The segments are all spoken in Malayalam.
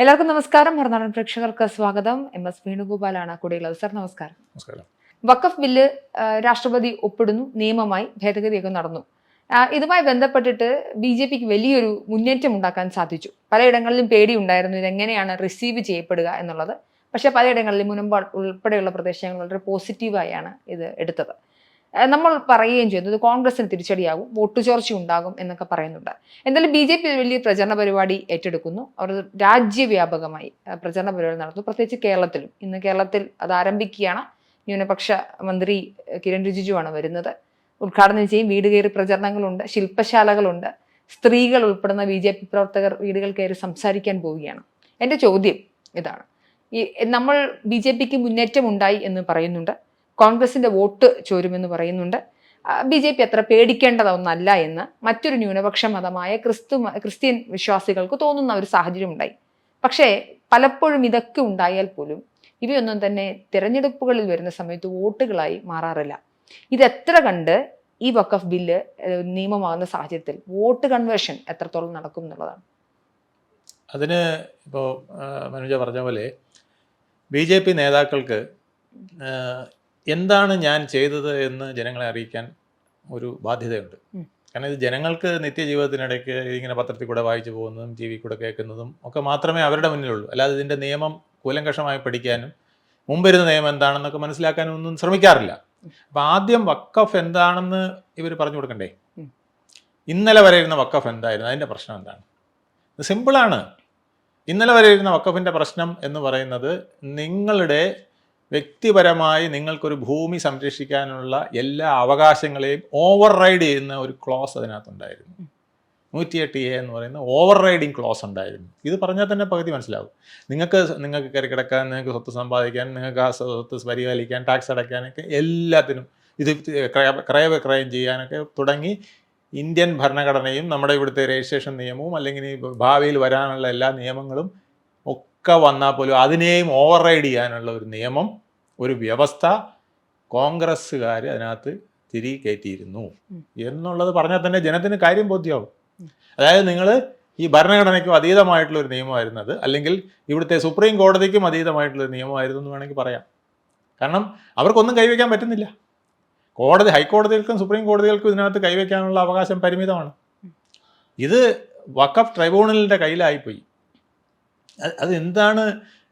എല്ലാവർക്കും നമസ്കാരം. മറുനാടൻ പ്രേക്ഷകർക്ക് സ്വാഗതം. എം എസ് വേണുഗോപാലാണ് കൂടെയുള്ളത്. സർ നമസ്കാരം. നമസ്കാരം. വഖഫ് ബില്ല് രാഷ്ട്രപതി ഒപ്പിടുന്നു. നിയമമായി ഭേദഗതിയൊക്കെ നടന്നു. ഇതുമായി ബന്ധപ്പെട്ടിട്ട് ബി ജെ പിക്ക് വലിയൊരു മുന്നേറ്റം ഉണ്ടാക്കാൻ സാധിച്ചു. പലയിടങ്ങളിലും പേടിയുണ്ടായിരുന്നു ഇതെങ്ങനെയാണ് റിസീവ് ചെയ്യപ്പെടുക എന്നുള്ളത്. പക്ഷേ പലയിടങ്ങളിലും മുനമ്പ ഉൾപ്പെടെയുള്ള പ്രദേശങ്ങൾ വളരെ പോസിറ്റീവായാണ് ഇത് എടുത്തത്. നമ്മൾ പറയുകയും ചെയ്യുന്നു ഇത് കോൺഗ്രസിന് തിരിച്ചടിയാകും വോട്ട് ചോർച്ച ഉണ്ടാകും എന്നൊക്കെ പറയുന്നുണ്ട്. എന്തായാലും ബി ജെ പി വലിയ പ്രചരണ പരിപാടി ഏറ്റെടുക്കുന്നു. അവർ രാജ്യവ്യാപകമായി പ്രചരണ പരിപാടി നടത്തുന്നു. പ്രത്യേകിച്ച് കേരളത്തിലും. ഇന്ന് കേരളത്തിൽ അത് ആരംഭിക്കുകയാണ്. ന്യൂനപക്ഷ മന്ത്രി കിരൺ റിജിജുവാണ് വരുന്നത്. ഉദ്ഘാടനം ചെയ്യും. വീട് കയറി പ്രചരണങ്ങളുണ്ട് ശില്പശാലകളുണ്ട്. സ്ത്രീകൾ ഉൾപ്പെടുന്ന ബി ജെ പി പ്രവർത്തകർ വീടുകൾ കയറി സംസാരിക്കാൻ പോവുകയാണ്. എന്റെ ചോദ്യം ഇതാണ്. ഈ നമ്മൾ ബി ജെ പിക്ക് മുന്നേറ്റം ഉണ്ടായി എന്ന് പറയുന്നുണ്ട്. കോൺഗ്രസിന്റെ വോട്ട് ചോരുമെന്ന് പറയുന്നുണ്ട്. ബി ജെ പി അത്ര പേടിക്കേണ്ടതൊന്നല്ല എന്ന് മറ്റൊരു ന്യൂനപക്ഷ മതമായ ക്രിസ്തു ക്രിസ്ത്യൻ വിശ്വാസികൾക്ക് തോന്നുന്ന ഒരു സാഹചര്യം ഉണ്ടായി പക്ഷേ പലപ്പോഴും ഇതൊക്കെ ഉണ്ടായാൽ പോലും ഇവയൊന്നും തന്നെ തിരഞ്ഞെടുപ്പുകളിൽ വരുന്ന സമയത്ത് വോട്ടുകളായി മാറാറില്ല. ഇതെത്ര കണ്ട് ഈ വക്കഫ് ബില്ല് നിയമമാകുന്ന സാഹചര്യത്തിൽ വോട്ട് കൺവേർഷൻ എത്രത്തോളം നടക്കും എന്നുള്ളതാണ്. അതിന് ഇപ്പോൾ മനുജ പറഞ്ഞ പോലെ ബി ജെ പി നേതാക്കൾക്ക് എന്താണ് ഞാൻ ചെയ്തത് എന്ന് ജനങ്ങളെ അറിയിക്കാൻ ഒരു ബാധ്യതയുണ്ട്. കാരണം ഇത് ജനങ്ങൾക്ക് നിത്യജീവിതത്തിനിടയ്ക്ക് ഇങ്ങനെ പത്രത്തിൽ കൂടെ വായിച്ചു പോകുന്നതും ടി വി കൂടെ കേൾക്കുന്നതും ഒക്കെ മാത്രമേ അവരുടെ മുന്നിലുള്ളൂ. അല്ലാതെ ഇതിന്റെ നിയമം കൂലങ്കഷമായി പഠിക്കാനും മുമ്പിരുന്ന നിയമം എന്താണെന്നൊക്കെ മനസ്സിലാക്കാനും ഒന്നും ശ്രമിക്കാറില്ല. അപ്പം ആദ്യം വക്കഫ് എന്താണെന്ന് ഇവർ പറഞ്ഞു കൊടുക്കണ്ടേ? ഇന്നലെ വരെ ഇരുന്ന വക്കഫ് എന്തായിരുന്നു? അതിന്റെ പ്രശ്നം എന്താണ്? സിമ്പിളാണ്. ഇന്നലെ വരെ ഇരുന്ന വക്കഫിന്റെ പ്രശ്നം എന്ന് പറയുന്നത് നിങ്ങളുടെ വ്യക്തിപരമായി നിങ്ങൾക്കൊരു ഭൂമി സംരക്ഷിക്കാനുള്ള എല്ലാ അവകാശങ്ങളെയും ഓവർ റൈഡ് ചെയ്യുന്ന ഒരു ക്ലോസ് അതിനകത്തുണ്ടായിരുന്നു. നൂറ്റിയെട്ട് എ എന്ന് പറയുന്ന ഓവർ റൈഡിങ് ക്ലോസ് ഉണ്ടായിരുന്നു. ഇത് പറഞ്ഞാൽ തന്നെ പകുതി മനസ്സിലാവും. നിങ്ങൾക്ക് നിങ്ങൾക്ക് കയറി കിടക്കാൻ നിങ്ങൾക്ക് സ്വത്ത് സമ്പാദിക്കാൻ നിങ്ങൾക്ക് ആ സ്വത്ത് പരിപാലിക്കാൻ ടാക്സ് അടയ്ക്കാനൊക്കെ എല്ലാത്തിനും ഇത് ക്രയ- ക്രയവിക്രയം ചെയ്യാനൊക്കെ തുടങ്ങി ഇന്ത്യൻ ഭരണഘടനയും നമ്മുടെ ഇവിടുത്തെ രജിസ്ട്രേഷൻ നിയമവും അല്ലെങ്കിൽ ഭാവിയിൽ വരാനുള്ള എല്ലാ നിയമങ്ങളും ഒക്കെ വന്നാൽ പോലും അതിനെയും ഓവർ റൈഡ് ചെയ്യാനുള്ള ഒരു നിയമം ഒരു വ്യവസ്ഥ കോൺഗ്രസ്സുകാർ അതിനകത്ത് തിരി കയറ്റിയിരുന്നു. എന്നുള്ളത് പറഞ്ഞാൽ തന്നെ ജനത്തിന് കാര്യം ബോധ്യമാവും അതായത് നിങ്ങൾ ഈ ഭരണഘടനയ്ക്കും അതീതമായിട്ടുള്ള ഒരു നിയമമായിരുന്നു അത് അല്ലെങ്കിൽ ഇവിടുത്തെ സുപ്രീം കോടതിക്കും അതീതമായിട്ടുള്ള ഒരു നിയമമായിരുന്നു എന്ന് വേണമെങ്കിൽ പറയാം. കാരണം അവർക്കൊന്നും കൈവയ്ക്കാൻ പറ്റുന്നില്ല. കോടതി ഹൈക്കോടതികൾക്കും സുപ്രീം കോടതികൾക്കും ഇതിനകത്ത് കൈവയ്ക്കാനുള്ള അവകാശം പരിമിതമാണ്. ഇത് വക്കഫ് ട്രൈബ്യൂണലിന്റെ കയ്യിലായിപ്പോയി. അത് അത് എന്താണ്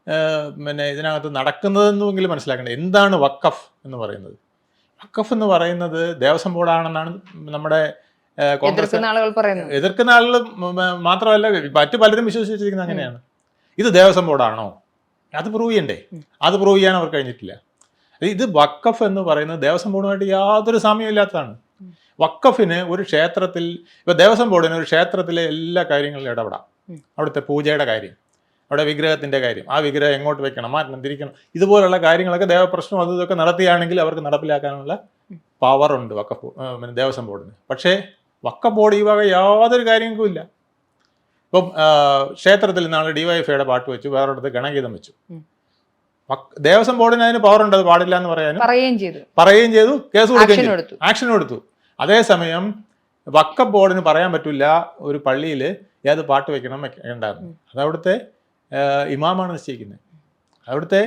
ഏഹ്, പിന്നെ ഇതിനകത്ത് നടക്കുന്നതെന്നെങ്കിലും മനസ്സിലാക്കേണ്ടത്. എന്താണ് വക്കഫ് എന്ന് പറയുന്നത്? വക്കഫ് എന്ന് പറയുന്നത് ദേവസ്വം ബോർഡാണെന്നാണ് നമ്മുടെ കോൺഗ്രസ് എതിർക്കുന്ന ആളുകൾ മാത്രമല്ല മറ്റു പലരും വിശ്വസിച്ചിരിക്കുന്നത് അങ്ങനെയാണ്. ഇത് ദേവസ്വം ബോർഡാണോ? അത് പ്രൂവ് ചെയ്യണ്ടേ? അത് പ്രൂവ് ചെയ്യാൻ അവർ കഴിഞ്ഞിട്ടില്ല. ഇത് വക്കഫ് എന്ന് പറയുന്നത് ദേവസ്വം ബോർഡുമായിട്ട് യാതൊരു സാമ്യമില്ലാത്തതാണ്. വക്കഫിന് ഒരു ക്ഷേത്രത്തിൽ ഇപ്പൊ ദേവസ്വം ബോർഡിന് ഒരു ക്ഷേത്രത്തിലെ എല്ലാ കാര്യങ്ങളിലും ഇടപെടാം. അവിടുത്തെ പൂജയുടെ കാര്യം. അവിടെ വിഗ്രഹത്തിന്റെ കാര്യം. ആ വിഗ്രഹം എങ്ങോട്ട് വെക്കണം? മാറ്റണം തിരിക്കണം. ഇതുപോലുള്ള കാര്യങ്ങളൊക്കെ ദേവപ്രശ്നം അതും ഇതൊക്കെ നടത്തുകയാണെങ്കിൽ അവർക്ക് നടപ്പിലാക്കാനുള്ള ഉണ്ട് വക്കഫ് പിന്നെ ദേവസ്വം ബോർഡിന്. പക്ഷേ വക്കം ബോർഡ് ഈ വക യാതൊരു കാര്യങ്ങൾക്കും ഇല്ല. ഇപ്പം ക്ഷേത്രത്തിൽ നാളെ ഡിവൈഎഫ്ഐയുടെ പാട്ട് വെച്ചു. വേറൊരിടത്ത് ഗണഗീതം വെച്ചു. ദേവസ്വം ബോർഡിന് അതിന് പവർ ഉണ്ട്. അത് പാടില്ല എന്ന് പറയാനും പറയുകയും ചെയ്തു. പറയുകയും ചെയ്തു. കേസ് കൊടുക്കുകയും ആക്ഷൻ ചെയ്തു. ആക്ഷൻ എടുത്തു. അതേസമയം വക്കം ബോർഡിന് പറയാൻ പറ്റില്ല. ഒരു പള്ളിയിൽ ഏത് പാട്ട് വെക്കണം വെക്കേണ്ടെന്ന്. അത് അവിടുത്തെ ഇമാമാണ് നിശ്ചയിക്കുന്നത്. അവിടുത്തെ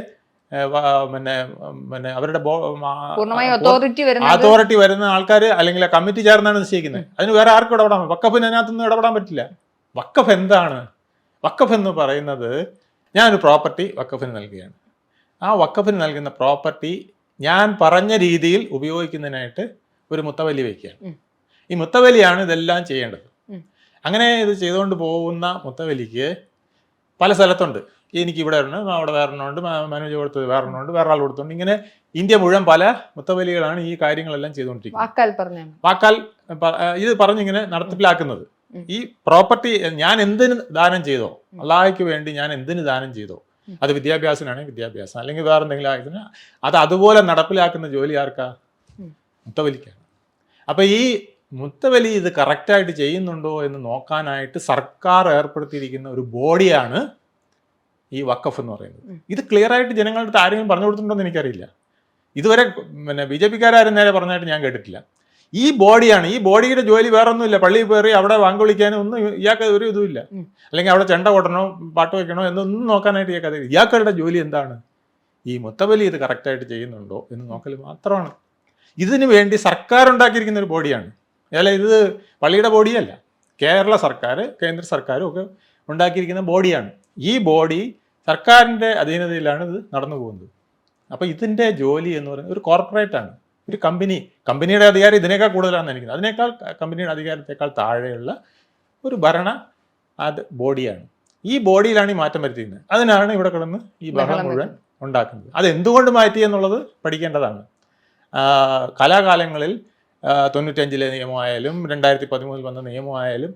പിന്നെ പിന്നെ അവരുടെ അതോറിറ്റി വരുന്ന ആൾക്കാർ അല്ലെങ്കിൽ കമ്മിറ്റി ചേർന്നാണ് നിശ്ചയിക്കുന്നത്. അതിന് വേറെ ആർക്കും ഇടപെടാൻ വക്കഫിന് അതിനകത്തൊന്നും ഇടപെടാൻ പറ്റില്ല. വക്കഫ് എന്താണ്? വക്കഫ് എന്ന് പറയുന്നത് ഞാനൊരു പ്രോപ്പർട്ടി വക്കഫിന് നൽകുകയാണ്. ആ വക്കഫിന് നൽകുന്ന പ്രോപ്പർട്ടി ഞാൻ പറഞ്ഞ രീതിയിൽ ഉപയോഗിക്കുന്നതിനായിട്ട് ഒരു മുത്തവലി വയ്ക്കുകയാണ്. ഈ മുത്തവലിയാണ് ഇതെല്ലാം ചെയ്യേണ്ടത്. അങ്ങനെ ഇത് ചെയ്തുകൊണ്ട് പോകുന്ന മുത്തവലിക്ക് പല സ്ഥലത്തുണ്ട്. എനിക്ക് ഇവിടെ ഒരെണ്ണം അവിടെ വേറെ ഉണ്ട് മനോജ് കൊടുത്തത് വേറെ ഉണ്ട് വേറെ ആൾ കൊടുത്തുണ്ട് ഇങ്ങനെ ഇന്ത്യ മുഴുവൻ പല മുത്തവലികളാണ് ഈ കാര്യങ്ങളെല്ലാം ചെയ്തുകൊണ്ടിരിക്കുന്നത്. വാക്കാൽ ഇത് പറഞ്ഞിങ്ങനെ നടപ്പിലാക്കുന്നത്. ഈ പ്രോപ്പർട്ടി ഞാൻ എന്തിന് ദാനം ചെയ്തോ അള്ളാഹയ്ക്ക് വേണ്ടി ഞാൻ എന്തിന് ദാനം ചെയ്തോ. അത് വിദ്യാഭ്യാസത്തിനാണെങ്കിൽ വിദ്യാഭ്യാസം അല്ലെങ്കിൽ വേറെ എന്തെങ്കിലും ആയതിന് അത് അതുപോലെ നടപ്പിലാക്കുന്ന ജോലി ആർക്കാ. മുത്തവലിക്കാണ്. അപ്പൊ ഈ മുത്തവലി ഇത് കറക്റ്റായിട്ട് ചെയ്യുന്നുണ്ടോ എന്ന് നോക്കാനായിട്ട് സർക്കാർ ഏർപ്പെടുത്തിയിരിക്കുന്ന ഒരു ബോഡിയാണ് ഈ വക്കഫ് എന്ന് പറയുന്നത്. ഇത് ക്ലിയർ ആയിട്ട് ജനങ്ങളുടെ അടുത്ത് ആരെങ്കിലും പറഞ്ഞു കൊടുത്തിട്ടുണ്ടോ എന്ന് എനിക്കറിയില്ല. ഇതുവരെ പിന്നെ ബി ജെ പിക്കാരും നേരെ പറഞ്ഞായിട്ട് ഞാൻ കേട്ടിട്ടില്ല. ഈ ബോഡിയാണ് ഈ ബോഡിയുടെ ജോലി വേറെ ഒന്നുമില്ല പള്ളിയിൽ കയറി അവിടെ വാങ്ക് വിളിക്കാനും ഒന്നും ഇയാൾക്ക് ഒരു ഇതുമില്ല. അല്ലെങ്കിൽ അവിടെ ചെണ്ട കൊട്ടണോ പാട്ട് വയ്ക്കണോ എന്നൊന്നും നോക്കാനായിട്ട് ഇയാൾക്ക് അറിയില്ല. ഇയാൾക്കുടെ ജോലി എന്താണ്? ഈ മുത്തവലി ഇത് കറക്റ്റായിട്ട് ചെയ്യുന്നുണ്ടോ എന്ന് നോക്കൽ മാത്രമാണ്. ഇതിനു വേണ്ടി സർക്കാർ ഉണ്ടാക്കിയിരിക്കുന്ന ഒരു ബോഡിയാണ്. അല്ല ഇത് പള്ളിയുടെ ബോഡിയല്ല. കേരള സർക്കാർ കേന്ദ്ര സർക്കാരും ഒക്കെ ഉണ്ടാക്കിയിരിക്കുന്ന ബോഡിയാണ്. ഈ ബോഡി സർക്കാരിന്റെ അധീനതയിലാണ് ഇത് നടന്നു പോകുന്നത്. അപ്പോൾ ഇതിന്റെ ജോലി എന്ന് പറയുന്നത് ഒരു കോർപ്പറേറ്റാണ് ആണ്. ഒരു കമ്പനി കമ്പനിയുടെ അധികാരം ഇതിനേക്കാൾ കൂടുതലാണെന്ന് എനിക്ക് അതിനേക്കാൾ കമ്പനിയുടെ അധികാരത്തേക്കാൾ താഴെയുള്ള ഒരു ഭരണ അത് ബോഡിയാണ്. ഈ ബോഡിയിലാണ് ഈ മാറ്റം വരുത്തിയിരുന്നത്. അതിനാണ് ഇവിടെ കിടന്ന് ഈ ബഹളം ബഹളം മുഴുവൻ ഉണ്ടാക്കുന്നത്. അത് എന്തുകൊണ്ട് മാറ്റി എന്നുള്ളത് പഠിക്കേണ്ടതാണ്. കലാകാലങ്ങളിൽ തൊണ്ണൂറ്റഞ്ചിലെ നിയമമായാലും രണ്ടായിരത്തി പതിമൂന്നിൽ വന്ന നിയമമായാലും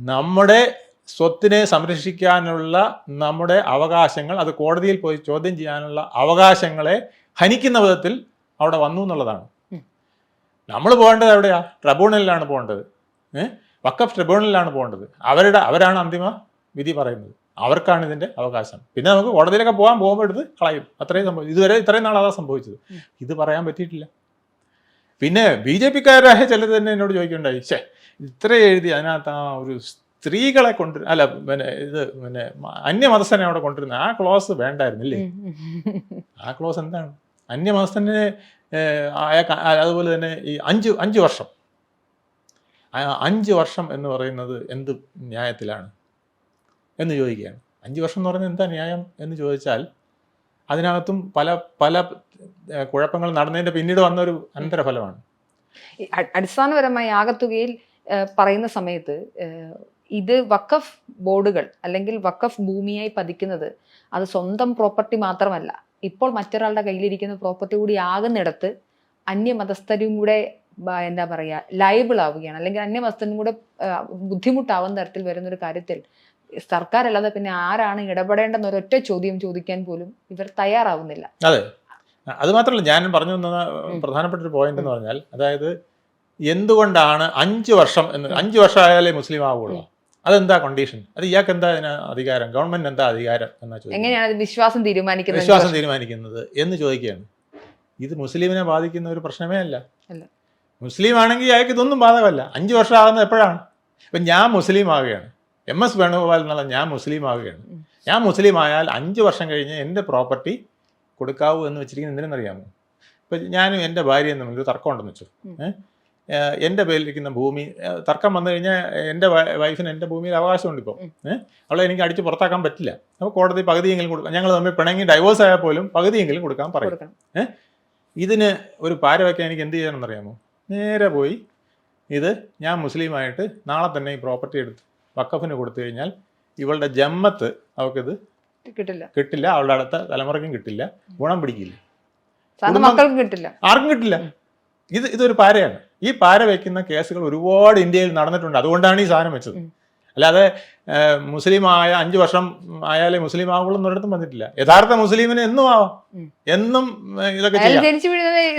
നമ്മുടെ സ്വത്തിനെ സംരക്ഷിക്കാനുള്ള നമ്മുടെ അവകാശങ്ങൾ അത് കോടതിയിൽ പോയി ചോദ്യം ചെയ്യാനുള്ള അവകാശങ്ങളെ ഹനിക്കുന്ന വിധത്തിൽ അവിടെ വന്നു എന്നുള്ളതാണ്. നമ്മൾ പോകേണ്ടത് എവിടെയാ? ട്രിബ്യൂണലിലാണ് പോകേണ്ടത്. ഏഹ് വക്കഫ് ട്രിബ്യൂണലിലാണ് പോകേണ്ടത്. അവരുടെ അവരാണ് അന്തിമ വിധി പറയുന്നത്. അവർക്കാണ് ഇതിന്റെ അവകാശം. പിന്നെ നമുക്ക് കോടതിയിലൊക്കെ പോകാൻ പോകുമ്പോൾ എടുത്ത് കളയും. അത്രയും സംഭവിച്ചു ഇതുവരെ ഇത്രയും നാൾ അതാ സംഭവിച്ചത്. ഇത് പറയാൻ പറ്റിയിട്ടില്ല. പിന്നെ ബി ജെ പിക്കാരായ ചിലർ തന്നെ എന്നോട് ചോദിക്കുന്നുണ്ടായി ഛേ ഇത്ര എഴുതി അതിനകത്ത് ആ ഒരു സ്ത്രീകളെ കൊണ്ടു അല്ല പിന്നെ ഇത് പിന്നെ അന്യമതസ്ഥനെ അവിടെ കൊണ്ടുവരുന്ന ആ ക്ലോസ് വേണ്ടായിരുന്നില്ലേ? ആ ക്ലോസ് എന്താണ്? അന്യമതസ്ഥനെ അതുപോലെ തന്നെ ഈ അഞ്ച് അഞ്ച് വർഷം. അഞ്ച് വർഷം എന്ന് പറയുന്നത് എന്ത് ന്യായത്തിലാണ്? എന്ന് ചോദിക്കുകയാണ്. അഞ്ച് വർഷം എന്ന് പറയുന്നത് എന്താ ന്യായം എന്ന് ചോദിച്ചാൽ അതിനകത്തും പല പല കുഴപ്പങ്ങൾ നടന്നതിന്റെ പിന്നീട് വന്ന ഒരു അനന്തരഫലമാണ് അടിസ്ഥാനപരമായി ആകത്തുകയിൽ പറയുന്ന സമയത്ത് ഇത് വക്കഫ് ബോർഡുകൾ അല്ലെങ്കിൽ വക്കഫ് ഭൂമിയായി പതിക്കുന്നത് അത് സ്വന്തം പ്രോപ്പർട്ടി മാത്രമല്ല. ഇപ്പോൾ മറ്റൊരാളുടെ കയ്യിലിരിക്കുന്ന പ്രോപ്പർട്ടി കൂടി ആകുന്നിടത്ത് അന്യമതസ്ഥരും കൂടെ എന്താ പറയുക ലയബിൾ ആവുകയാണ്. അല്ലെങ്കിൽ അന്യമതസ്ഥനും കൂടെ ബുദ്ധിമുട്ടാവുന്ന തരത്തിൽ വരുന്ന ഒരു കാര്യത്തിൽ സർക്കാർ അല്ലാതെ പിന്നെ ആരാണ് ഇടപെടേണ്ടെന്ന് ഒരൊറ്റ ചോദ്യം ചോദിക്കാൻ പോലും ഇവർ തയ്യാറാവുന്നില്ല. അതെ. അത് മാത്രമല്ല ഞാൻ പറഞ്ഞു തന്ന പ്രധാനപ്പെട്ട ഒരു പോയിന്റ് എന്ന് പറഞ്ഞാൽ അതായത് എന്തുകൊണ്ടാണ് അഞ്ച് വർഷം എന്ന് അഞ്ച് വർഷം ആയാലേ മുസ്ലിം ആവുള്ളൂ? അതെന്താ കണ്ടീഷൻ അത് ഇയാൾക്ക് എന്താ അതിന് അധികാരം? ഗവൺമെന്റ് എന്താ അധികാരം എന്നാ എങ്ങനെയാണ് വിശ്വാസം തീരുമാനിക്കുന്നത്? വിശ്വാസം തീരുമാനിക്കുന്നത് എന്ന് ചോദിക്കുകയാണ്. ഇത് മുസ്ലിമിനെ ബാധിക്കുന്ന ഒരു പ്രശ്നമേ അല്ല. അല്ല. മുസ്ലിം ആണെങ്കിൽ അയാൾക്ക് ഇതൊന്നും ബാധകമല്ല. അഞ്ച് വർഷം ആകുന്നത് എപ്പോഴാണ്? ഇപ്പം ഞാൻ മുസ്ലിം ആവുകയാണ് എം എസ് വേണുഗോപാൽ എന്നുള്ള ഞാൻ മുസ്ലിം ആവുകയാണ് ഞാൻ മുസ്ലിം ആയാൽ അഞ്ച് വർഷം കഴിഞ്ഞ് എന്റെ പ്രോപ്പർട്ടി കൊടുക്കാവൂ എന്ന് വെച്ചിരിക്കുന്നത് എന്തിനെന്നറിയാമോ? ഇപ്പം ഞാനും എന്റെ ഭാര്യയും തമ്മിൽ ഒരു തർക്കം ഉണ്ടെന്ന് വെച്ചു. എന്റെ പേരിലിരിക്കുന്ന ഭൂമി തർക്കം വന്നു കഴിഞ്ഞാൽ എന്റെ വൈഫിന് എന്റെ ഭൂമിയിൽ അവകാശമുണ്ട് ഇപ്പോൾ ഏഹ് അവളെ എനിക്ക് അടിച്ച് പുറത്താക്കാൻ പറ്റില്ല. അപ്പോൾ കോടതി പകുതിയെങ്കിലും കൊടുക്കാം ഞങ്ങൾ തമ്മിൽ പിണങ്ങി ഡൈവോഴ്സ് ആയാൽ പോലും പകുതിയെങ്കിലും കൊടുക്കാൻ പറയും. ഇതിന് ഒരു പാര വയ്ക്കാൻ എനിക്ക് എന്ത് ചെയ്യണമെന്ന് അറിയാമോ നേരെ പോയി ഇത് ഞാൻ മുസ്ലിമായിട്ട് നാളെ തന്നെ ഈ പ്രോപ്പർട്ടി എടുത്ത് വക്കഫിന് കൊടുത്തു കഴിഞ്ഞാൽ ഇവളുടെ ജമ്മത്ത് അവൾക്കിത് കിട്ടില്ല. കിട്ടില്ല അവളുടെ അടുത്ത തലമുറയ്ക്കും കിട്ടില്ല ഗുണം പിടിക്കില്ല. മക്കൾക്കും കിട്ടില്ല. ആർക്കും കിട്ടില്ല. ഇത് ഇതൊരു പാരയാണ്. ഈ പാര വയ്ക്കുന്ന കേസുകൾ ഒരുപാട് ഇന്ത്യയിൽ നടന്നിട്ടുണ്ട്. അതുകൊണ്ടാണ് ഈ സാധനം വെച്ചത്. അല്ലാതെ മുസ്ലിമായ മുസ്ലിം ആയ അഞ്ചു വർഷം ആയാലേ മുസ്ലിം ആവുള്ളൂ എന്നൊരിടത്തും വന്നിട്ടില്ല യഥാർത്ഥ മുസ്ലിമിന് എന്നും ആവാം. എന്നും ഇതൊക്കെ ചെയ്യാം.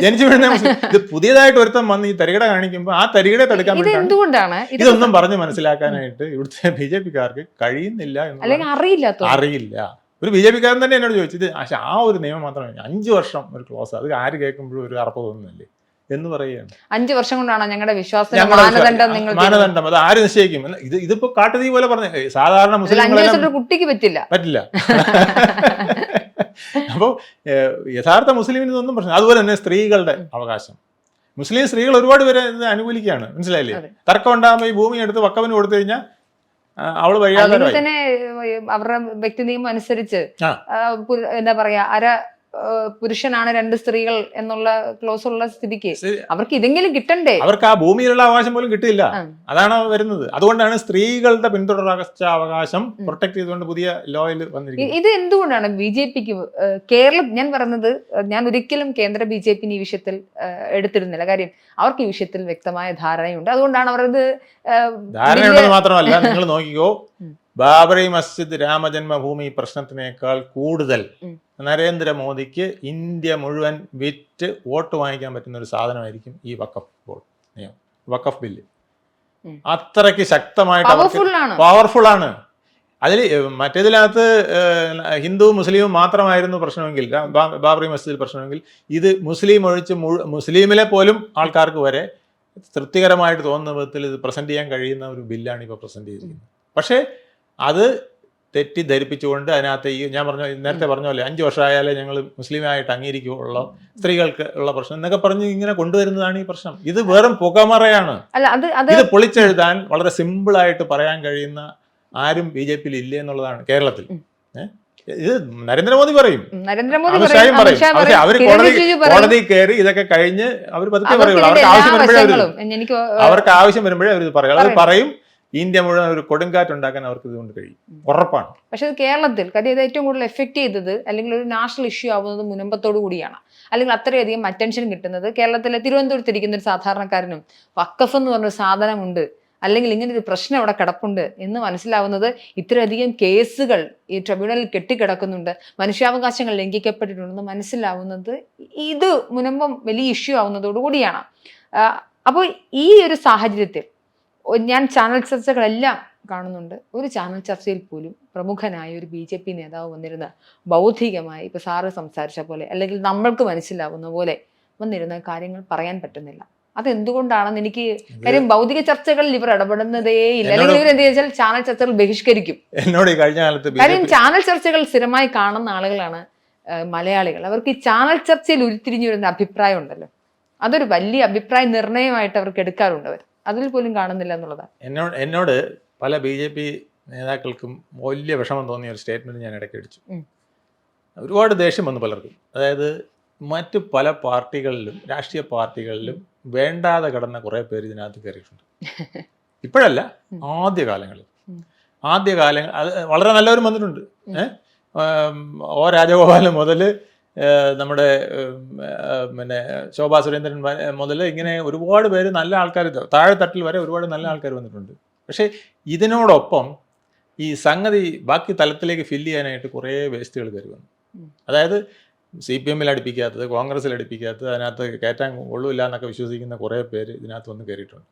ജനിച്ചു വീഴുന്ന മുസ്ലിം ഇത് പുതിയതായിട്ട് ഒരുത്തം വന്ന് ഈ തരികിട കാണിക്കുമ്പോൾ ആ തരികിട തടുക്കാൻ എന്തുകൊണ്ടാണ്? ഇതൊന്നും പറഞ്ഞ് മനസ്സിലാക്കാനായിട്ട് ഇവിടുത്തെ ബി ജെ പിക്കാർക്ക് കഴിയുന്നില്ല അറിയില്ല അറിയില്ല. ഒരു ബി ജെ പിക്കാരൻ തന്നെ എന്നോട് ചോദിച്ചത് പക്ഷെ ആ ഒരു നിയമം മാത്രമേ അഞ്ചു വർഷം ഒരു ക്ലോസ് അത് ആര് കേൾക്കുമ്പോഴും ഒരു അറപ്പ് തോന്നുന്നില്ലേ? എന്ന് പറയുകയാണ്. അഞ്ചു വർഷം കൊണ്ടാണ് ഞങ്ങളുടെ വിശ്വാസം മാനദണ്ഡം അത് ആര് നിശ്ചയിക്കും? ഇത് ഇതിപ്പോ കാട്ടുതീ പോലെ പറഞ്ഞു സാധാരണ മുസ്ലിം കുട്ടിക്ക് പറ്റില്ല. പറ്റില്ല. അപ്പോൾ യഥാർത്ഥ മുസ്ലിമിന് ഇതൊന്നും പ്രശ്നം അതുപോലെ തന്നെ സ്ത്രീകളുടെ അവകാശം. മുസ്ലിം സ്ത്രീകൾ ഒരുപാട് പേരെ ഇത് അനുകൂലിക്കുകയാണ്. മനസ്സിലായില്ലേ. തർക്കം ഉണ്ടാകുമ്പോൾ ഈ ഭൂമി എടുത്ത് വക്കവന് കൊടുത്തു കഴിഞ്ഞാൽ അവൾ വഴിയാതെ തന്നെ അവരുടെ വ്യക്തി നിയമം അനുസരിച്ച് എന്താ പറയാ അര പുരുഷനാണ് രണ്ട് സ്ത്രീകൾ എന്നുള്ള ക്ലോസ് ഉള്ള സ്ഥിതിക്ക്. അവർക്ക് ഇതെങ്കിലും കിട്ടണ്ടേ? അവർക്ക് ആ ഭൂമിയിലുള്ള അവകാശം പോലും കിട്ടില്ല അതാണ് വരുന്നത്. അതുകൊണ്ടാണ് സ്ത്രീകളുടെ പിന്തുടർച്ച അവകാശം പ്രൊട്ടക്ട് ചെയ്തുകൊണ്ട് പുതിയ ലോയിൽ വന്നിരിക്കുന്നത്. ഇത് എന്തുകൊണ്ടാണ് ബി ജെ പിക്ക് കേരളം ഞാൻ പറഞ്ഞത് ഞാൻ ഒരിക്കലും കേന്ദ്ര ബി ജെ പിന് ഈ വിഷയത്തിൽ എടുത്തിരുന്നില്ല കാര്യം അവർക്ക് ഈ വിഷയത്തിൽ വ്യക്തമായ ധാരണയുണ്ട്. അതുകൊണ്ടാണ് അവർ ഇത് ധാരണ ധാരണയുണ്ടെന്ന് മാത്രമല്ല നിങ്ങൾ നോക്കിക്കോ. ബാബറി മസ്ജിദ് രാമജന്മഭൂമി പ്രശ്നത്തിനേക്കാൾ കൂടുതൽ. നരേന്ദ്രമോദിക്ക് ഇന്ത്യ മുഴുവൻ വിറ്റ് വോട്ട് വാങ്ങിക്കാൻ പറ്റുന്ന ഒരു സാധനമായിരിക്കും ഈ വക്കഫ് ബോർഡ് നിയമം വക്കഫ് ബില്ല്. അത്രയ്ക്ക് ശക്തമായിട്ട് പവർഫുൾ ആണ്. അതിൽ മറ്റേതിനകത്ത് ഹിന്ദു മുസ്ലിമും മാത്രമായിരുന്നു പ്രശ്നമെങ്കിൽ ബാബറി മസ്ജിദിൽ പ്രശ്നമെങ്കിൽ ഇത് മുസ്ലിം ഒഴിച്ച് മുസ്ലിമിലെ പോലും ആൾക്കാർക്ക് വരെ തൃപ്തികരമായിട്ട് തോന്നുന്ന വിധത്തിൽ ഇത് പ്രസന്റ് ചെയ്യാൻ കഴിയുന്ന ഒരു ബില്ലാണ് ഇപ്പോൾ പ്രസന്റ് ചെയ്തിരിക്കുന്നത്. പക്ഷേ അത് തെറ്റിദ്ധരിപ്പിച്ചുകൊണ്ട് അതിനകത്ത് ഈ ഞാൻ പറഞ്ഞ നേരത്തെ പറഞ്ഞ പോലെ അഞ്ച് വർഷമായാലേ ഞങ്ങൾ മുസ്ലിമായിട്ട് അംഗീകരിക്കുകയുള്ളൂ സ്ത്രീകൾക്ക് ഉള്ള പ്രശ്നം എന്നൊക്കെ പറഞ്ഞ് ഇങ്ങനെ കൊണ്ടുവരുന്നതാണ് ഈ പ്രശ്നം. ഇത് വെറും പുകമറയാണ്. ഇത് പൊളിച്ചെഴുതാൻ വളരെ സിമ്പിൾ ആയിട്ട് പറയാൻ കഴിയുന്ന ആരും ബി ജെ പിയിൽ ഇല്ല എന്നുള്ളതാണ് കേരളത്തിൽ? ഇത് നരേന്ദ്രമോദി പറയും. അമിത്ഷായും പറയും. പക്ഷെ അവർ കോടതി കോടതി കയറി ഇതൊക്കെ കഴിഞ്ഞ് അവർ പതുക്കെ പറയുള്ളൂ. അവർക്ക് ആവശ്യം വരുമ്പോഴേ അവർക്ക് ആവശ്യം വരുമ്പോഴേ അവർ പറയും. അവർ പറയും. ഇന്ത്യ മുഴുവൻ ഒരു കൊടുങ്കാറ്റ് ഉണ്ടാക്കാൻ അവർക്ക് ഇതുകൊണ്ട് കഴിയും. ഉറപ്പാണ്. പക്ഷേ കേരളത്തിൽ കാര്യം ഇത് ഏറ്റവും കൂടുതൽ എഫക്ട് ചെയ്തത് അല്ലെങ്കിൽ ഒരു നാഷണൽ ഇഷ്യൂ ആവുന്നത് മുനമ്പത്തോടു കൂടിയാണ്. അല്ലെങ്കിൽ അത്രയധികം അറ്റൻഷൻ കിട്ടുന്നത് കേരളത്തിലെ തിരുവനന്തപുരത്ത് ഇരിക്കുന്ന ഒരു സാധാരണക്കാരനും വക്കഫ് എന്ന് പറഞ്ഞൊരു സാധനമുണ്ട്. അല്ലെങ്കിൽ ഇങ്ങനെ ഒരു പ്രശ്നം അവിടെ കിടപ്പുണ്ട് എന്ന് മനസ്സിലാവുന്നത് ഇത്രയധികം കേസുകൾ ഈ ട്രിബ്യൂണലിൽ കെട്ടിക്കിടക്കുന്നുണ്ട്. മനുഷ്യാവകാശങ്ങൾ ലംഘിക്കപ്പെട്ടിട്ടുണ്ടെന്ന് മനസ്സിലാവുന്നത് ഇത് മുനമ്പം വലിയ ഇഷ്യൂ ആവുന്നതോടുകൂടിയാണ് അപ്പോൾ ഈ ഒരു സാഹചര്യത്തിൽ ഞാൻ ചാനൽ ചർച്ചകളെല്ലാം കാണുന്നുണ്ട്. ഒരു ചാനൽ ചർച്ചയിൽ പോലും പ്രമുഖനായ ഒരു ബി ജെ പി നേതാവ് വന്നിരുന്ന ബൗദ്ധികമായി ഇപ്പൊ സാറ് സംസാരിച്ച പോലെ അല്ലെങ്കിൽ നമ്മൾക്ക് മനസ്സിലാവുന്ന പോലെ വന്നിരുന്ന കാര്യങ്ങൾ പറയാൻ പറ്റുന്നില്ല. അതെന്തുകൊണ്ടാണെന്ന് എനിക്ക് കാര്യം ഭൗതിക ചർച്ചകളിൽ ഇവർ ഇടപെടുന്നതേ ഇല്ല. അല്ലെങ്കിൽ ഇവർ എന്ത് ചോദിച്ചാൽ ചാനൽ ചർച്ചകൾ ബഹിഷ്കരിക്കും. എന്നോട് ഈ കഴിഞ്ഞ കാലത്ത് കാര്യം ചാനൽ ചർച്ചകൾ സ്ഥിരമായി കാണുന്ന ആളുകളാണ് മലയാളികൾ. അവർക്ക് ഈ ചാനൽ ചർച്ചയിൽ ഉരുത്തിരിഞ്ഞു വരുന്ന അഭിപ്രായം ഉണ്ടല്ലോ. അതൊരു വലിയ അഭിപ്രായ നിർണയമായിട്ട് അവർക്ക് എടുക്കാറുണ്ട് അവർ. അതിൽ പോലും കാണുന്നില്ല എന്നുള്ളതാണ്. എന്നോട് എന്നോട് പല ബി ജെ പി നേതാക്കൾക്കും വലിയ വിഷമം തോന്നിയ ഒരു സ്റ്റേറ്റ്മെന്റ് ഞാൻ ഇടയ്ക്ക് അടിച്ചു ഒരുപാട് ദേഷ്യം വന്നു പലർക്കും. അതായത് മറ്റു പല പാർട്ടികളിലും രാഷ്ട്രീയ പാർട്ടികളിലും വേണ്ടാതെ കടന്ന കുറേ പേര് ഇതിനകത്ത് കയറിയിട്ടുണ്ട്. ഇപ്പോഴല്ല ആദ്യകാലങ്ങളിൽ. ആദ്യ കാലങ്ങളിൽ ആദ്യ കാലങ്ങൾ അത് വളരെ നല്ലവരും വന്നിട്ടുണ്ട്. ഏഹ് ഓ രാജഗോപാലൻ മുതൽ നമ്മുടെ പിന്നെ ശോഭാ സുരേന്ദ്രൻ മുതൽ ഇങ്ങനെ ഒരുപാട് പേര് നല്ല ആൾക്കാർ താഴെത്തട്ടിൽ വരെ ഒരുപാട് നല്ല ആൾക്കാർ വന്നിട്ടുണ്ട്. പക്ഷേ ഇതിനോടൊപ്പം ഈ സംഗതി ബാക്കി തലത്തിലേക്ക് ഫില്ല് ചെയ്യാനായിട്ട് കുറേ വേസ്റ്റുകൾ കയറി വന്നു. അതായത് സി പി എമ്മിൽ അടുപ്പിക്കാത്തത് കോൺഗ്രസ്സിൽ അടുപ്പിക്കാത്തത് അതിനകത്ത് കയറ്റാൻ കൊള്ളൂ എന്നൊക്കെ വിശ്വസിക്കുന്ന കുറേ പേര് ഇതിനകത്ത് വന്ന് കയറിയിട്ടുണ്ട്.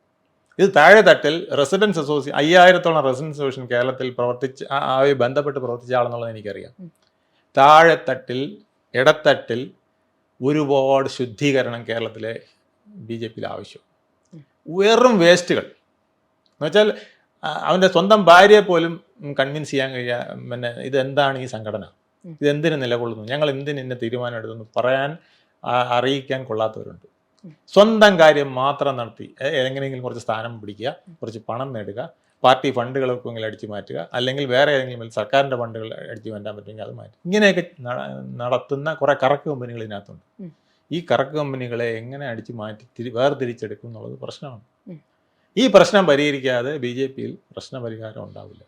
ഇത് താഴെ തട്ടിൽ റെസിഡൻസ് അസോസിയേഷൻ അയ്യായിരത്തോളം റെസിഡൻസ് അസോസിയേഷൻ കേരളത്തിൽ പ്രവർത്തിച്ച് ആ- ആയി ബന്ധപ്പെട്ട് പ്രവർത്തിച്ച ആളെന്നുള്ളത് എനിക്കറിയാം. ഉം. ഇടത്തട്ടിൽ ഒരുപാട് ശുദ്ധീകരണം കേരളത്തിലെ ബി ജെ പിയിൽ ആവശ്യം. വെറും വേസ്റ്റുകൾ. എന്നുവെച്ചാൽ അവന്റെ സ്വന്തം ഭാര്യയെ പോലും കൺവിൻസ് ചെയ്യാൻ കഴിയാ പിന്നെ ഇതെന്താണ് ഈ സംഘടന. ഇതെന്തിനു നിലകൊള്ളുന്നു? ഞങ്ങൾ എന്തിനു ഇന്ന തീരുമാനം എടുത്തെന്ന് പറയാൻ അറിയിക്കാൻ കൊള്ളാത്തവരുണ്ട്. സ്വന്തം കാര്യം മാത്രം നടത്തി എങ്ങനെയെങ്കിലും കുറച്ച് സ്ഥാനം പിടിക്കുക കുറച്ച് പണം നേടുക പാർട്ടി ഫണ്ടുകളൊക്കെ എങ്കിലും അടിച്ചു മാറ്റുക അല്ലെങ്കിൽ വേറെ ഏതെങ്കിലും സർക്കാരിന്റെ സർക്കാരിന്റെ ഫണ്ടുകൾ അടിച്ചു മാറ്റാൻ പറ്റുമെങ്കിൽ അത് മാറ്റും ഇങ്ങനെയൊക്കെ നട- നടത്തുന്ന കുറേ കറക്ക് കമ്പനികൾ ഇതിനകത്തുണ്ട്. ഈ കറക്ക് കമ്പനികളെ എങ്ങനെ അടിച്ചു മാറ്റി തിരി വേർതിരിച്ചെടുക്കും എന്നുള്ളത് പ്രശ്നമാണ്. ഈ പ്രശ്നം പരിഹരിക്കാതെ ബി ജെ പിയിൽ പ്രശ്ന പരിഹാരം ഉണ്ടാവില്ല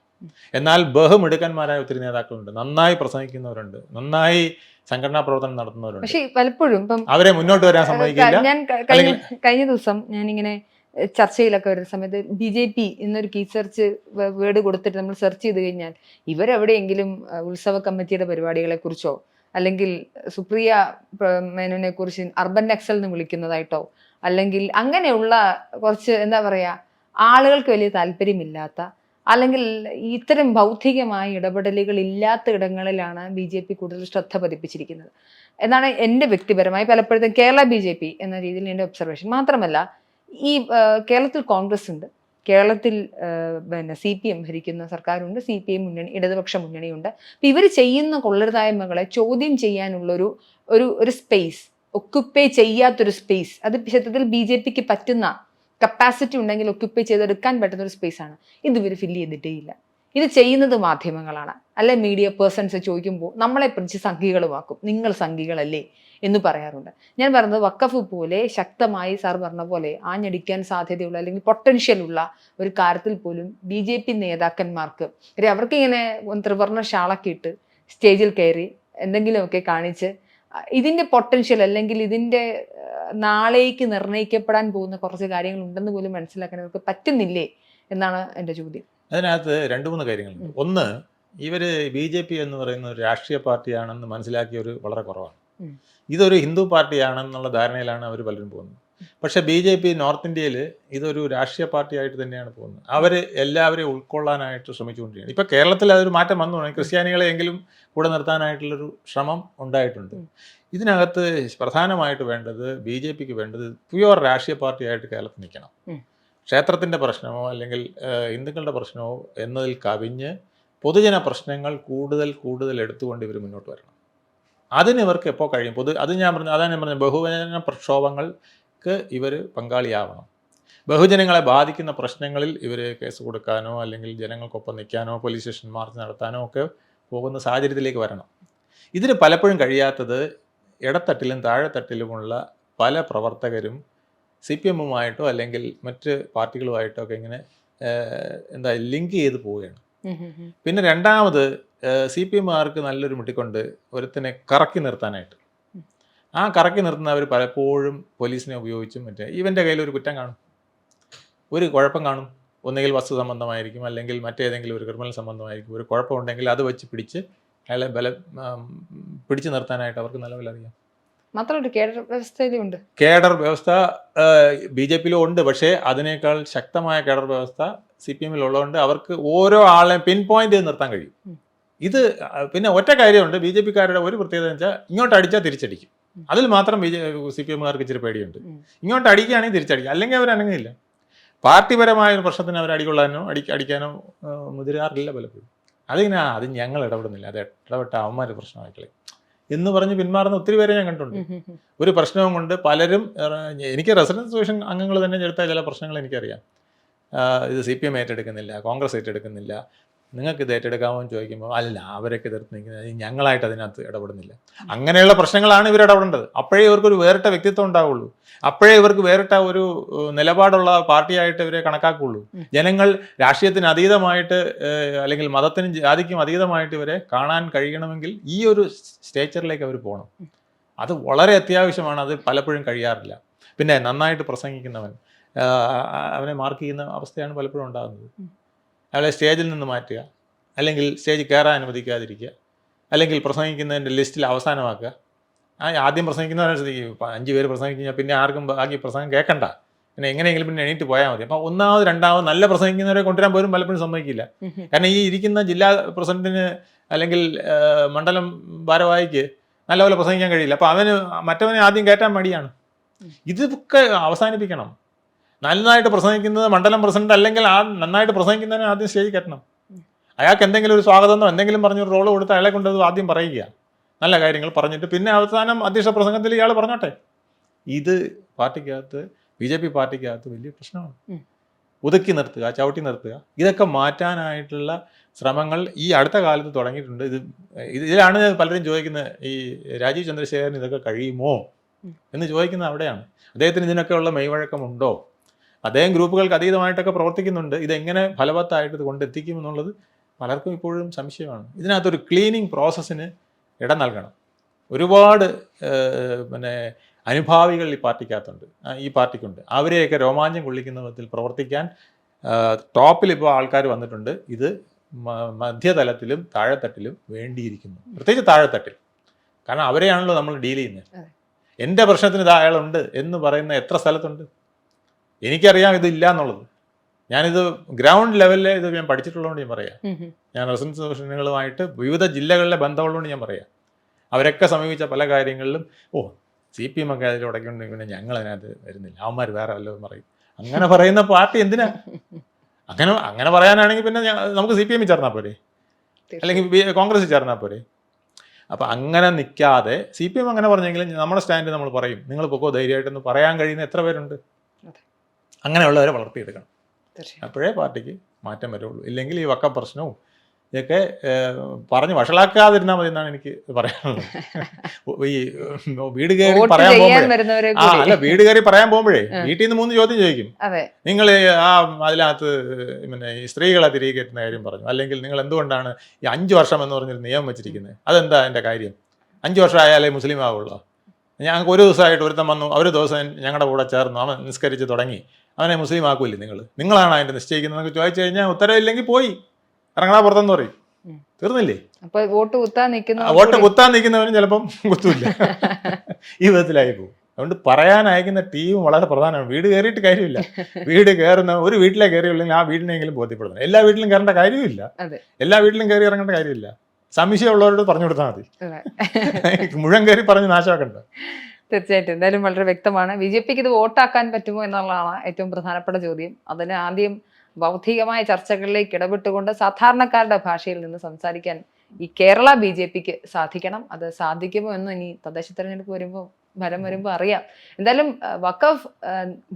എന്നാൽ ബഹുമിടുക്കന്മാരായ ഒത്തിരി നേതാക്കളുണ്ട്. നന്നായി പ്രസംഗിക്കുന്നവരുണ്ട്. നന്നായി സംഘടനാ പ്രവർത്തനം നടത്തുന്നവരുണ്ട്. പക്ഷേ പലപ്പോഴും അവരെ മുന്നോട്ട് വരാൻ സമ്മതിക്കില്ല. ഞാൻ കഴിഞ്ഞ ദിവസം ഞാനിങ്ങനെ ചർച്ചയിലൊക്കെ വരുന്ന സമയത്ത് ബി ജെ പി എന്നൊരു കീ സെർച്ച് വേർഡ് കൊടുത്തിട്ട് നമ്മൾ സെർച്ച് ചെയ്ത് കഴിഞ്ഞാൽ ഇവരെവിടെയെങ്കിലും ഉത്സവ കമ്മിറ്റിയുടെ പരിപാടികളെ കുറിച്ചോ അല്ലെങ്കിൽ സുപ്രിയ പ്ര- മേനോനെ കുറിച്ച് അർബൻ നക്സൽ എന്ന് വിളിക്കുന്നതായിട്ടോ അല്ലെങ്കിൽ അങ്ങനെയുള്ള കുറച്ച് എന്താ പറയാ ആളുകൾക്ക് വലിയ താല്പര്യമില്ലാത്ത അല്ലെങ്കിൽ ഇത്തരം ഭൗതികമായ ഇടപെടലുകൾ ഇല്ലാത്ത ഇടങ്ങളിലാണ് ബി ജെ പി കൂടുതൽ ശ്രദ്ധ പതിപ്പിച്ചിരിക്കുന്നത്. എന്നാണ് എന്റെ വ്യക്തിപരമായി പലപ്പോഴും കേരള ബി ജെ പി എന്ന രീതിയിൽ എന്റെ ഒബ്സർവേഷൻ. മാത്രമല്ല ഈ കേരളത്തിൽ കോൺഗ്രസ് ഉണ്ട്. കേരളത്തിൽ പിന്നെ സി പി എം ഭരിക്കുന്ന സർക്കാരുണ്ട് സി പി എം മുന്നണി ഇടതുപക്ഷ മുന്നണിയുണ്ട്. അപ്പം ഇവർ ചെയ്യുന്ന കൊള്ളരുതായ്മകളെ ചോദ്യം ചെയ്യാനുള്ളൊരു ഒരു ഒരു സ്പേസ് ഒക്കുപ്പേ ചെയ്യാത്തൊരു സ്പേസ് അത് ക്ഷേത്രത്തിൽ ബി ജെ പിക്ക് പറ്റുന്ന കപ്പാസിറ്റി ഉണ്ടെങ്കിൽ ഒക്കുപ്പേ ചെയ്തെടുക്കാൻ പറ്റുന്ന ഒരു സ്പേസ് ആണ്. ഇത് ഇവർ ഫില്ല് ചെയ്തിട്ടേ ഇല്ല. ഇത് ചെയ്യുന്നത് മാധ്യമങ്ങളാണ്. അല്ലെ മീഡിയ പേഴ്സൺസ് ചോദിക്കുമ്പോൾ നമ്മളെ പിടിച്ച് സംഘികളുമാക്കും നിങ്ങൾ സംഘികളല്ലേ എന്ന് പറയാറുണ്ട്. ഞാൻ പറഞ്ഞത് വക്കഫ് പോലെ ശക്തമായി സാർ പറഞ്ഞ പോലെ ആഞ്ഞടിക്കാൻ സാധ്യതയുള്ള അല്ലെങ്കിൽ പൊട്ടൻഷ്യൽ ഉള്ള ഒരു കാര്യത്തിൽ പോലും ബി ജെ പി നേതാക്കന്മാർക്ക് അവർക്ക് ഇങ്ങനെ ത്രിവർണ ഷാളക്കിട്ട് സ്റ്റേജിൽ കയറി എന്തെങ്കിലുമൊക്കെ കാണിച്ച് ഇതിന്റെ പൊട്ടൻഷ്യൽ അല്ലെങ്കിൽ ഇതിന്റെ നാളേക്ക് നിർണയിക്കപ്പെടാൻ പോകുന്ന കുറച്ച് കാര്യങ്ങൾ ഉണ്ടെന്ന് പോലും മനസ്സിലാക്കാൻ അവർക്ക് പറ്റുന്നില്ലേ എന്നാണ് എന്റെ ചോദ്യം. അതിനകത്ത് രണ്ട് മൂന്ന് കാര്യങ്ങളുണ്ട്. ഒന്ന് ഇവർ ബി ജെ പി എന്ന് പറയുന്ന ഒരു രാഷ്ട്രീയ പാർട്ടിയാണെന്ന് മനസ്സിലാക്കിയവർ വളരെ കുറവാണ്. ഇതൊരു ഹിന്ദു പാർട്ടിയാണെന്നുള്ള ധാരണയിലാണ് അവർ പലരും പോകുന്നത്. പക്ഷെ ബി ജെ പി നോർത്ത് ഇന്ത്യയിൽ ഇതൊരു രാഷ്ട്രീയ പാർട്ടിയായിട്ട് തന്നെയാണ് പോകുന്നത്. അവർ എല്ലാവരെയും ഉൾക്കൊള്ളാനായിട്ട് ശ്രമിച്ചുകൊണ്ടിരിക്കുകയാണ്. ഇപ്പോൾ കേരളത്തിൽ അതൊരു മാറ്റം വന്നു. തുടങ്ങി. ക്രിസ്ത്യാനികളെയെങ്കിലും കൂടെ നിർത്താനായിട്ടുള്ളൊരു ശ്രമം ഉണ്ടായിട്ടുണ്ട്. ഇതിനകത്ത് പ്രധാനമായിട്ട് വേണ്ടത് ബി ജെ പിക്ക് വേണ്ടത് പ്യുവർ രാഷ്ട്രീയ പാർട്ടിയായിട്ട് കേരളത്തിൽ നിൽക്കണം. ക്ഷേത്രത്തിന്റെ പ്രശ്നമോ അല്ലെങ്കിൽ ഹിന്ദുക്കളുടെ പ്രശ്നമോ എന്നതിൽ കവിഞ്ഞ് പൊതുജന പ്രശ്നങ്ങൾ കൂടുതൽ കൂടുതൽ എടുത്തുകൊണ്ട് ഇവർ മുന്നോട്ട് വരണം. അതിന് ഇവർക്ക് എപ്പോൾ കഴിയും? പൊതു അത് ഞാൻ പറഞ്ഞു അതാണ് ഞാൻ പറഞ്ഞത് ബഹുജന പ്രക്ഷോഭങ്ങൾക്ക് ഇവർ പങ്കാളിയാവണം. ബഹുജനങ്ങളെ ബാധിക്കുന്ന പ്രശ്നങ്ങളിൽ ഇവർ കേസ് കൊടുക്കാനോ അല്ലെങ്കിൽ ജനങ്ങൾക്കൊപ്പം നിൽക്കാനോ പോലീസ് സ്റ്റേഷൻ മാർച്ച് നടത്താനോ ഒക്കെ പോകുന്ന സാഹചര്യത്തിലേക്ക് വരണം. ഇതിന് പലപ്പോഴും കഴിയാത്തത് ഇടത്തട്ടിലും താഴെത്തട്ടിലുമുള്ള പല പ്രവർത്തകരും സി പി എമ്മുമായിട്ടോ അല്ലെങ്കിൽ മറ്റ് പാർട്ടികളുമായിട്ടോ ഒക്കെ ഇങ്ങനെ എന്താ ലിങ്ക് ചെയ്ത് പോവുകയാണ്. പിന്നെ രണ്ടാമത് സി പി എമ്മുകാർക്ക് നല്ലൊരു മുട്ടിക്കൊണ്ട് ഒരുത്തിനെ കറക്കി നിർത്താനായിട്ട്. ആ കറക്കി നിർത്തുന്നവർ പലപ്പോഴും പോലീസിനെ ഉപയോഗിച്ചും മറ്റേ ഇവന്റെ കയ്യിൽ ഒരു കുറ്റം കാണും. ഒരു കുഴപ്പം കാണും. ഒന്നുകിൽ വസ്തു സംബന്ധമായിരിക്കും അല്ലെങ്കിൽ മറ്റേതെങ്കിലും ഒരു ക്രിമിനൽ സംബന്ധമായിരിക്കും. ഒരു കുഴപ്പമുണ്ടെങ്കിൽ അത് വെച്ച് പിടിച്ച് അയാളെ ബല പിടിച്ചു നിർത്താനായിട്ട് അവർക്ക് നല്ലപോലെ അറിയാം. മാത്രമല്ല കേഡർ വ്യവസ്ഥയിലും ഉണ്ട്. കേഡർ വ്യവസ്ഥ ബി ജെ പിയിലും ഉണ്ട്. പക്ഷേ അതിനേക്കാൾ ശക്തമായ കേഡർ വ്യവസ്ഥ സി പി എമ്മിൽ ഉള്ളതുകൊണ്ട് അവർക്ക് ഓരോ ആളെയും പിൻ പോയിന്റ് ചെയ്ത് നിർത്താൻ കഴിയും. ഇത് പിന്നെ ഒറ്റ കാര്യമുണ്ട്. ബി ജെ പിക്കാരുടെ ഒരു പ്രത്യേകത എന്ന് വെച്ചാൽ ഇങ്ങോട്ട് അടിച്ചാൽ തിരിച്ചടിക്കും. അതിൽ മാത്രം ബി ജെ സി പി എമ്മുകാർക്ക് ഇച്ചിരി പേടിയുണ്ട്. ഇങ്ങോട്ട് അടിക്കുകയാണെങ്കിൽ തിരിച്ചടിക്കും. അല്ലെങ്കിൽ അവർ അനങ്ങില്ല പാർട്ടിപരമായ ഒരു പ്രശ്നത്തിന് അവർ അടികൊള്ളാനോ അടി അടിക്കാനോ മുതിരാറില്ല പലപ്പോഴും. അതിങ്ങനെ അത് ഞങ്ങൾ ഇടപെടുന്നില്ല. അത് ഇടപെട്ട അവന്മാർ പ്രശ്നമായിക്കളെ എന്ന് പറഞ്ഞ് പിന്മാറുന്ന ഒത്തിരി പേരെ ഞാൻ കണ്ടിട്ടുണ്ട്. ഒരു പ്രശ്നവും കൊണ്ട് പലരും എനിക്ക് റെസിഡൻസ് അസോസിയേഷൻ അംഗങ്ങൾ തന്നെ എടുത്ത ചില പ്രശ്നങ്ങൾ എനിക്കറിയാം ഇത് സി പി എം ഏറ്റെടുക്കുന്നില്ല കോൺഗ്രസ് ഏറ്റെടുക്കുന്നില്ല നിങ്ങൾക്ക് ഇത് ഏറ്റെടുക്കാമോ എന്ന് ചോദിക്കുമ്പോൾ അല്ല അവരൊക്കെ എതിർത്ത് നിൽക്കുന്നത് ഞങ്ങളായിട്ട് അതിനകത്ത് ഇടപെടുന്നില്ല. അങ്ങനെയുള്ള പ്രശ്നങ്ങളാണ് ഇവർ ഇടപെടേണ്ടത്. അപ്പോഴേ ഇവർക്കൊരു വേറിട്ട വ്യക്തിത്വം ഉണ്ടാവുള്ളൂ. അപ്പോഴേ ഇവർക്ക് വേറിട്ട ഒരു നിലപാടുള്ള പാർട്ടിയായിട്ട് ഇവരെ കണക്കാക്കുള്ളൂ ജനങ്ങൾ രാഷ്ട്രീയത്തിന് അതീതമായിട്ട് അല്ലെങ്കിൽ മതത്തിനും ജാതിക്കും അതീതമായിട്ട് ഇവരെ കാണാൻ കഴിയണമെങ്കിൽ ഈ ഒരു സ്റ്റേച്ചറിലേക്ക് അവർ പോകണം. അത് വളരെ അത്യാവശ്യമാണ്. അത് പലപ്പോഴും കഴിയാറില്ല. പിന്നെ നന്നായിട്ട് പ്രസംഗിക്കുന്നവൻ അവനെ മാർക്ക് ചെയ്യുന്ന അവസ്ഥയാണ് പലപ്പോഴും ഉണ്ടാകുന്നത്. അയാളെ സ്റ്റേജിൽ നിന്ന് മാറ്റുക. അല്ലെങ്കിൽ സ്റ്റേജ് കയറാൻ അനുവദിക്കാതിരിക്കുക. അല്ലെങ്കിൽ പ്രസംഗിക്കുന്നതിന്റെ ലിസ്റ്റിൽ അവസാനമാക്കുക. ആ ആദ്യം പ്രസംഗിക്കുന്നവരനുസരിച്ച് ഇപ്പം അഞ്ച് പേര് പ്രസംഗിച്ച് പിന്നെ ആർക്കും ബാക്കി പ്രസംഗം കേൾക്കണ്ട പിന്നെ എങ്ങനെയെങ്കിലും പിന്നെ എണീറ്റ് പോയാൽ മതി. അപ്പോൾ ഒന്നാമത് രണ്ടാമത് നല്ല പ്രസംഗിക്കുന്നവരെ കൊണ്ടുവരാൻ പോലും പലപ്പോഴും സമ്മതിക്കില്ല. കാരണം ഈ ഇരിക്കുന്ന ജില്ലാ പ്രസിഡന്റിന് അല്ലെങ്കിൽ മണ്ഡലം ഭാരവാഹിക്ക് നല്ലപോലെ പ്രസംഗിക്കാൻ കഴിയില്ല. അപ്പോൾ അവന് മറ്റവനെ ആദ്യം കയറ്റാൻ മടിയാണ്. ഇതൊക്കെ അവസാനിപ്പിക്കണം. നന്നായിട്ട് പ്രസംഗിക്കുന്നത് മണ്ഡലം പ്രസിഡന്റ് അല്ലെങ്കിൽ ആ നന്നായിട്ട് പ്രസംഗിക്കുന്നതിനെ ആദ്യം സ്റ്റേജിൽ കയറ്റണം ഉം. അയാൾക്ക് എന്തെങ്കിലും ഒരു സ്വാഗതമെന്നോ എന്തെങ്കിലും പറഞ്ഞൊരു റോൾ കൊടുത്ത് അയാളെ കൊണ്ട് അത് ആദ്യം പറയുക. നല്ല കാര്യങ്ങൾ പറഞ്ഞിട്ട് പിന്നെ അവസാനം അധ്യക്ഷ പ്രസംഗത്തിൽ ഇയാൾ പറഞ്ഞോട്ടെ. ഇത് പാർട്ടിക്കകത്ത് ബി ജെ പി പാർട്ടിക്കകത്ത് വലിയ പ്രശ്നമാണ്. ഒതുക്കി നിർത്തുക ചവിട്ടി നിർത്തുക. ഇതൊക്കെ മാറ്റാനായിട്ടുള്ള ശ്രമങ്ങൾ ഈ അടുത്ത കാലത്ത് തുടങ്ങിയിട്ടുണ്ട്. ഇത് ഇതിലാണ് പലരും ചോദിക്കുന്നത് ഈ രാജീവ് ചന്ദ്രശേഖരൻ ഇതൊക്കെ കഴിയുമോ? എന്ന് ചോദിക്കുന്നത് അവിടെയാണ്. അദ്ദേഹത്തിന് ഇതിനൊക്കെയുള്ള മെയ്വഴക്കമുണ്ടോ? അദ്ദേഹം ഗ്രൂപ്പുകൾക്ക് അതീതമായിട്ടൊക്കെ പ്രവർത്തിക്കുന്നുണ്ട്. ഇതെങ്ങനെ ഫലവത്തായിട്ട് ഇത് കൊണ്ടെത്തിക്കും എന്നുള്ളത് പലർക്കും ഇപ്പോഴും സംശയമാണ്. ഇതിനകത്തൊരു ക്ലീനിങ് പ്രോസസ്സിന് ഇടം നൽകണം. ഒരുപാട് പിന്നെ അനുഭാവികൾ ഈ പാർട്ടിക്കകത്തുണ്ട്. ഈ പാർട്ടിക്കുണ്ട്. അവരെയൊക്കെ രോമാഞ്ചം കൊള്ളിക്കുന്ന വിധത്തിൽ പ്രവർത്തിക്കാൻ ടോപ്പിൽ ഇപ്പോൾ ആൾക്കാർ വന്നിട്ടുണ്ട്. ഇത് മധ്യതലത്തിലും താഴെത്തട്ടിലും വേണ്ടിയിരിക്കുന്നു. പ്രത്യേകിച്ച് താഴെത്തട്ടിൽ. കാരണം അവരെയാണല്ലോ നമ്മൾ ഡീൽ ചെയ്യുന്നത്. എന്റെ പ്രശ്നത്തിന് ഇത് അയാളുണ്ട് എന്ന് പറയുന്ന എത്ര സ്ഥലത്തുണ്ട്? എനിക്കറിയാം ഇതില്ല എന്നുള്ളത് ഞാനിത് ഗ്രൗണ്ട് ലെവലിൽ ഇത് ഞാൻ പഠിച്ചിട്ടുള്ളതുകൊണ്ട് ഞാൻ പറയാം. ഞാൻ റെസിഡൻസ് സൊസൈറ്റികളുമായിട്ട് വിവിധ ജില്ലകളിലെ ബന്ധമുള്ളതുകൊണ്ട് ഞാൻ പറയാം. അവരൊക്കെ സമീപിച്ച പല കാര്യങ്ങളിലും ഓ സി പി എം ഒക്കെ അതിൽ ഉടക്കുന്നുണ്ടെങ്കിൽ പിന്നെ ഞങ്ങൾ അതിനകത്ത് വരുന്നില്ല. അവന്മാർ വേറെ വല്ലതും പറയും. അങ്ങനെ പറയുന്ന പാർട്ടി എന്തിനാ? അങ്ങനെ അങ്ങനെ പറയാനാണെങ്കിൽ പിന്നെ നമുക്ക് സി പി എമ്മിൽ ചേർന്നാൽ പോരെ? അല്ലെങ്കിൽ കോൺഗ്രസ് ചേർന്നാൽ പോരെ? അപ്പൊ അങ്ങനെ നിൽക്കാതെ സി പി എം അങ്ങനെ പറഞ്ഞെങ്കിലും നമ്മുടെ സ്റ്റാൻഡ് നമ്മൾ പറയും. നിങ്ങൾ പൊക്കോ ധൈര്യമായിട്ടൊന്ന് പറയാൻ കഴിയുന്ന എത്ര പേരുണ്ട്. അങ്ങനെയുള്ളവരെ വളർത്തിയെടുക്കണം. അപ്പോഴേ പാർട്ടിക്ക് മാറ്റം വരുള്ളൂ. ഇല്ലെങ്കിൽ ഈ വക്ക പ്രശ്നവും ഇതൊക്കെ പറഞ്ഞ് വഷളാക്കാതിരുന്നാൽ മതി എന്നാണ് എനിക്ക് പറയാനുള്ളത്. ഈ വീട് കയറി പറയാൻ പോകുമ്പോഴേ. ആ അല്ല വീട് കയറി പറയാൻ പോകുമ്പോഴേ വീട്ടിൽ നിന്ന് മൂന്ന് ചോദ്യം ചോദിക്കും. നിങ്ങൾ ആ അതിനകത്ത് പിന്നെ ഈ സ്ത്രീകളെ തിരികെ കയറ്റുന്ന കാര്യം പറഞ്ഞു. അല്ലെങ്കിൽ നിങ്ങൾ എന്തുകൊണ്ടാണ് ഈ അഞ്ച് വർഷം എന്ന് പറഞ്ഞൊരു നിയമം വെച്ചിരിക്കുന്നത് അതെന്താ എന്റെ കാര്യം? അഞ്ച് വർഷം ആയാലേ മുസ്ലിം ആവുള്ളൂ. ഞങ്ങൾക്ക് ഒരു ദിവസമായിട്ട് ഒരുത്തം വന്നു ഒരു ദിവസം ഞങ്ങളുടെ കൂടെ ചേർന്നു. അവൻ നിസ്കരിച്ച് തുടങ്ങി. അവനെ മുസ്ലിം ആക്കൂല്ലേ നിങ്ങൾ നിങ്ങളാണ് അതിന്റെ നിശ്ചയിക്കുന്നതെന്ന് ചോദിച്ചു കഴിഞ്ഞാൽ ഉത്തരവില്ലെങ്കിൽ പോയി. ഇറങ്ങണ പുറത്തെന്ന് പറയും. തീർന്നില്ലേ? അപ്പൊ വോട്ട് കുത്താൻ നിൽക്കുന്ന വോട്ട് കുത്താൻ നിൽക്കുന്നവനും ചിലപ്പം കുത്തൂല്ല. ഈ വിധത്തിലായി പോകും. അതുകൊണ്ട് പറയാൻ അയക്കുന്ന ടീം വളരെ പ്രധാനമാണ്. വീട് കയറിയിട്ട് കാര്യമില്ല. വീട് കയറുന്ന ഒരു വീട്ടിലെ കയറിയുള്ളെങ്കിൽ ആ വീടിനെങ്കിലും ബോധ്യപ്പെടുത്തണം. എല്ലാ വീട്ടിലും കയറേണ്ട കാര്യമില്ല. എല്ലാ വീട്ടിലും കയറി ഇറങ്ങേണ്ട കാര്യമില്ല. സംശയമുള്ളവരോട് പറഞ്ഞു കൊടുത്താൽ മതി. മുഴുവൻ കയറി പറഞ്ഞ് നാശമാക്കണ്ട. തീർച്ചയായിട്ടും. എന്തായാലും വളരെ വ്യക്തമാണ്. ബി ജെ പിക്ക് ഇത് വോട്ടാക്കാൻ പറ്റുമോ എന്നുള്ളതാണ് ഏറ്റവും പ്രധാനപ്പെട്ട ചോദ്യം. അതിന് ആദ്യം ബൗദ്ധികമായ ചർച്ചകളിലേക്ക് ഇടപെട്ടുകൊണ്ട് സാധാരണക്കാരുടെ ഭാഷയിൽ നിന്ന് സംസാരിക്കാൻ ഈ കേരള ബി ജെ പിക്ക് സാധിക്കണം. അത് സാധിക്കുമോ എന്ന് ഇനി തദ്ദേശ തെരഞ്ഞെടുപ്പ് വരുമ്പോൾ ഫലം വരുമ്പോൾ അറിയാം. എന്തായാലും വക്കഫ്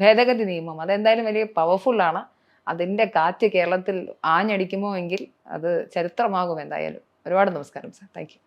ഭേദഗതി നിയമം അതെന്തായാലും വലിയ പവർഫുൾ ആണ് അതിന്റെ കാറ്റ് കേരളത്തിൽ ആഞ്ഞടിക്കുമോ എങ്കിൽ അത് ചരിത്രമാകും എന്തായാലും. ഒരുപാട് നമസ്കാരം സാർ. Thank you.